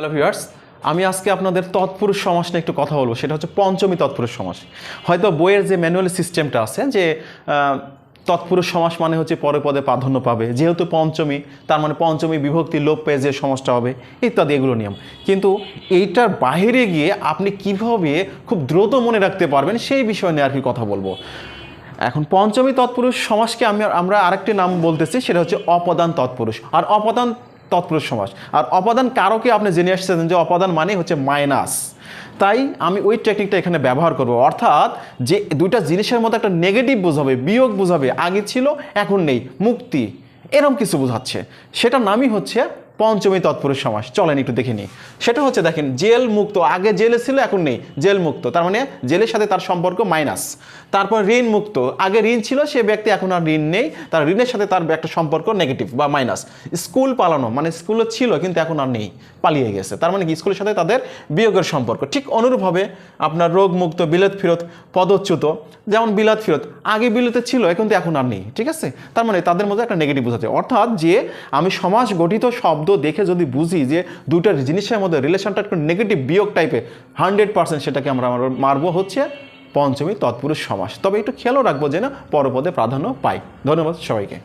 Hello viewers আমি আজকে আপনাদের তৎপুরুষ সমাস নিয়ে একটু কথা বলব। সেটা হচ্ছে পঞ্চমী তৎপুরুষ সমাস। হয়তো বইয়ের যে ম্যানুয়াল সিস্টেমটা আছে, যে তৎপুরুষ সমাস মানে হচ্ছে পরে পদে প্রাধান্য পাবে। যেহেতু পঞ্চমী, তার মানে পঞ্চমী বিভক্তি লোপ পেয়ে যে সমাজটা হবে, ইত্যাদি এগুলো নিয়ম। কিন্তু এইটার বাইরে গিয়ে আপনি কীভাবে খুব দ্রুত মনে রাখতে পারবেন, সেই বিষয় নিয়ে আর কি কথা বলব। এখন পঞ্চমী তৎপুরুষ সমাজকে আমি আমরা আরেকটি নাম বলতেছি, সেটা হচ্ছে অপদান তৎপুরুষ। আর অপদান তৎপুরুষ সমাস আর অপাদান কারকে আপনি জেনে আসছেন যে অপাদান মানে হচ্ছে মাইনাস তাই আমি ওই টেকনিকটা এখানে ব্যবহার করব। অর্থাৎ যে দুইটা জিনিসের মধ্যে একটা নেগেটিভ বোঝাবে, বিয়োগ বোঝাবে, আগে ছিল, এখন নেই, মুক্তি এরকম কিছু বোঝাচ্ছে। সেটা নামই হচ্ছে পঞ্চমী তৎপুরুষ সমাস। চলেন একটু দেখে নিই। সেটা হচ্ছে দেখেন, জেল মুক্ত, আগে জেলে ছিল, এখন নেই। জেল মুক্ত, তার মানে জেলের সাথে তার সম্পর্ক মাইনাস। তারপর ঋণ মুক্ত, আগে ঋণ ছিল, সে ব্যক্তি এখন আর ঋণ নেই, তার ঋণের সাথে তার একটা সম্পর্ক নেগেটিভ বা মাইনাস। স্কুল পালানো মানে স্কুলও ছিল, কিন্তু এখন আর নেই, পালিয়ে গেছে। তার মানে কি, স্কুলের সাথে তাদের বিয়োগের সম্পর্ক। ঠিক অনুরূপভাবে আপনার রোগ মুক্ত বিলেত ফেরত, পদচ্যুত, যেমন বিলাত ফেরত, আগে বিলেতে ছিল কিন্তু এখন আর নেই, ঠিক আছে? তার মানে তাদের মধ্যে একটা নেগেটিভ বোঝাচ্ছে অর্থাৎ যে আমি সমাজ গঠিত শব্দ দেখে যদি বুঝি যে দুইটা জিনিসের মধ্যে রিলেশনটা একটু নেগেটিভ বিয়োগ টাইপের হান্ড্রেড পার্সেন্ট সেটাকে আমরা মারবো হচ্ছে পঞ্চমী তৎপুরুষ সমাস। তবে একটু খেয়ালও রাখব যে না পরপদে প্রাধান্য পাই। ধন্যবাদ সবাইকে।